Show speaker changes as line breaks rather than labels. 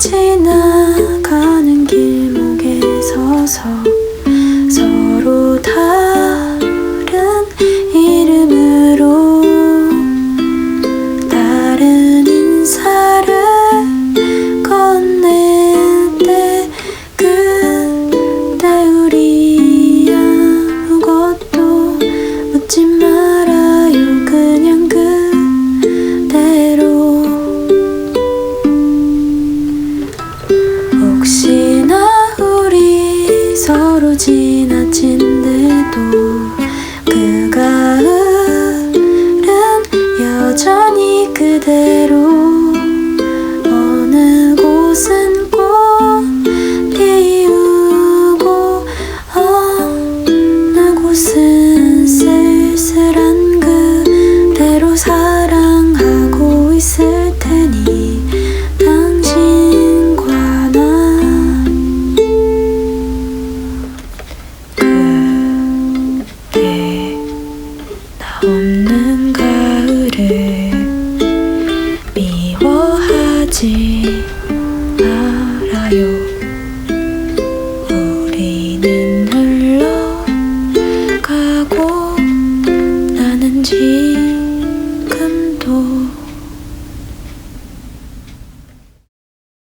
지나가는 길목에 서서 ludzi na dzień 없는 가을을 미워하지.